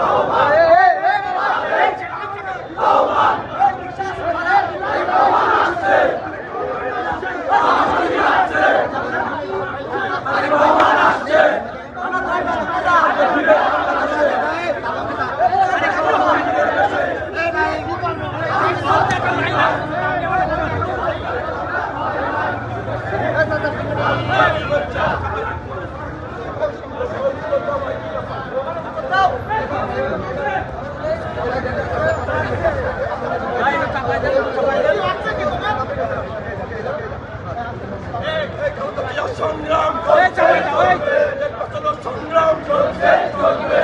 সংগ্রাম চলবে সংগ্রাম সংগ্রাম সংগ্রাম চলছে চলবে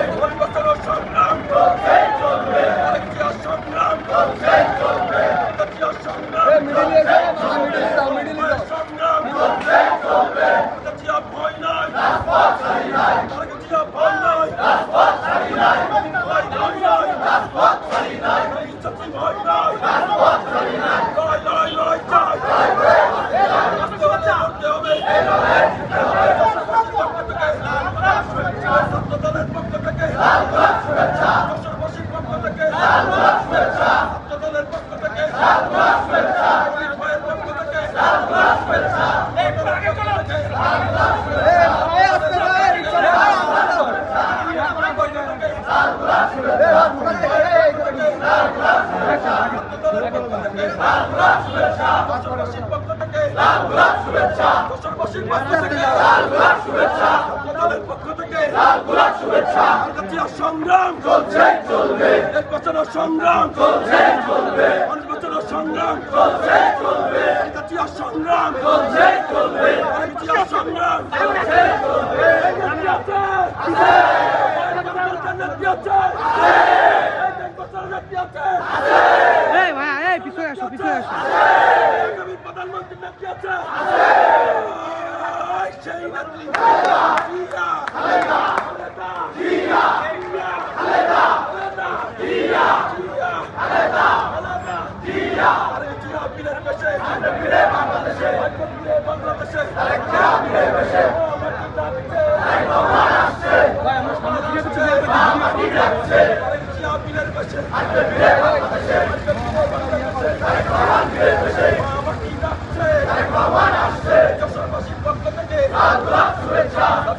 আরেকটিয়া পক্ষ থেকে বসির পক্ষ থেকে ছাত্রদলের পক্ষ থেকে ভাইয়ের পক্ষ থেকে বসির পক্ষ থেকে বসির পক্ষ থেকে ছাত্রদলের পক্ষ থেকে আন্তর্জাতিক সংগ্রাম চলছে চলবে নির্বাচন সংগ্রাম চলছে চলবে নির্বাচন সংগ্রাম চলছে চলবে আন্তর্জাতিক সংগ্রাম চলছে চলবে আন্তর্জাতিক সংগ্রাম চলছে চলবে এই ভাইয়া এই পিছনে আসো পিছনে আসো। প্রধানমন্ত্রী নেত্রী আছে। সেই নেত্রী বাংলাদেশে 자,